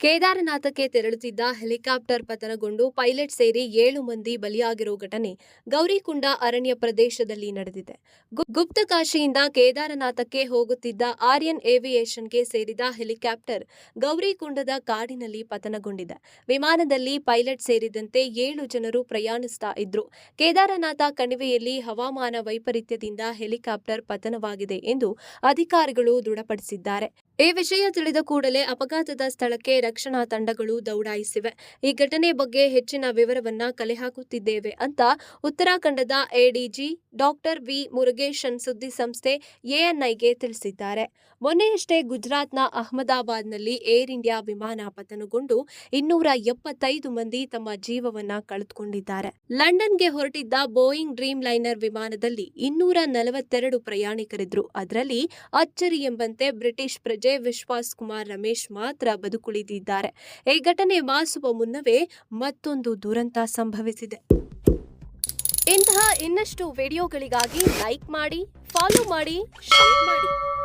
ಕೇದಾರನಾಥಕ್ಕೆ ತೆರಳುತ್ತಿದ್ದ helicopter ಪತನಗೊಂಡು pilot ಸೇರಿ ಏಳು ಮಂದಿ ಬಲಿಯಾಗಿರುವ ಘಟನೆ ಗೌರಿಕುಂಡ ಅರಣ್ಯ ಪ್ರದೇಶದಲ್ಲಿ ನಡೆದಿದೆ. ಗುಪ್ತಕಾಶಿಯಿಂದ ಕೇದಾರನಾಥಕ್ಕೆ ಹೋಗುತ್ತಿದ್ದ ಆರ್ಯನ್ ಏವಿಯೇಷನ್ಗೆ ಸೇರಿದ ಹೆಲಿಕಾಪ್ಟರ್ ಗೌರಿಕುಂಡದ ಕಾಡಿನಲ್ಲಿ ಪತನಗೊಂಡಿದೆ. ವಿಮಾನದಲ್ಲಿ ಪೈಲಟ್ ಸೇರಿದಂತೆ ಏಳು ಜನರು ಪ್ರಯಾಣಿಸ್ತಾ ಇದ್ರು. ಕೇದಾರನಾಥ ಕಣಿವೆಯಲ್ಲಿ ಹವಾಮಾನ ವೈಪರೀತ್ಯದಿಂದ ಹೆಲಿಕಾಪ್ಟರ್ ಪತನವಾಗಿದೆ ಎಂದು ಅಧಿಕಾರಿಗಳು ದೃಢಪಡಿಸಿದ್ದಾರೆ. ಈ ವಿಷಯ ತಿಳಿದ ಕೂಡಲೇ ಅಪಘಾತದ ಸ್ಥಳಕ್ಕೆ ರಕ್ಷಣಾ ತಂಡಗಳು ದೌಡಾಯಿಸಿವೆ. ಈ ಘಟನೆ ಬಗ್ಗೆ ಹೆಚ್ಚಿನ ವಿವರವನ್ನ ಕಲೆ ಹಾಕುತ್ತಿದ್ದೇವೆ ಅಂತ ಉತ್ತರಾಖಂಡದ ಎಡಿಜಿ ಡಾಕ್ಟರ್ ವಿ ಮುರುಗೇಶನ್ ಸುದ್ದಿ ಸಂಸ್ಥೆ ಎಎನ್ಐಗೆ ತಿಳಿಸಿದ್ದಾರೆ. ಮೊನ್ನೆಯಷ್ಟೇ ಗುಜರಾತ್ನ ಅಹಮದಾಬಾದ್ನಲ್ಲಿ ಏರ್ ಇಂಡಿಯಾ ವಿಮಾನ ಪತನಗೊಂಡು ಇನ್ನೂರ ಎಪ್ಪತ್ತೈದು ಮಂದಿ ತಮ್ಮ ಜೀವವನ್ನ ಕಳೆದುಕೊಂಡಿದ್ದಾರೆ. ಲಂಡನ್ಗೆ ಹೊರಟಿದ್ದ ಬೋಯಿಂಗ್ ಡ್ರೀಮ್ ಲೈನರ್ ವಿಮಾನದಲ್ಲಿ ಇನ್ನೂರ ನಲವತ್ತೆರಡು ಪ್ರಯಾಣಿಕರಿದ್ರು. ಅದರಲ್ಲಿ ಅಚ್ಚರಿ ಎಂಬಂತೆ ಬ್ರಿಟಿಷ್ ಪ್ರಜೆ ವಿಶ್ವಾಸ್ ಕುಮಾರ್ ರಮೇಶ್ ಮಾತ್ರ ಬದುಕುಳಿದಿದ್ದಾರೆ. ಈ ಘಟನೆ ಮಾಸುವ ಮುನ್ನವೇ ಮತ್ತೊಂದು ದುರಂತ ಸಂಭವಿಸಿದೆ. ಇಂತಹ ಇನ್ನಷ್ಟು ವಿಡಿಯೋಗಳಿಗಾಗಿ ಲೈಕ್ ಮಾಡಿ, ಫಾಲೋ ಮಾಡಿ, ಶೇರ್ ಮಾಡಿ.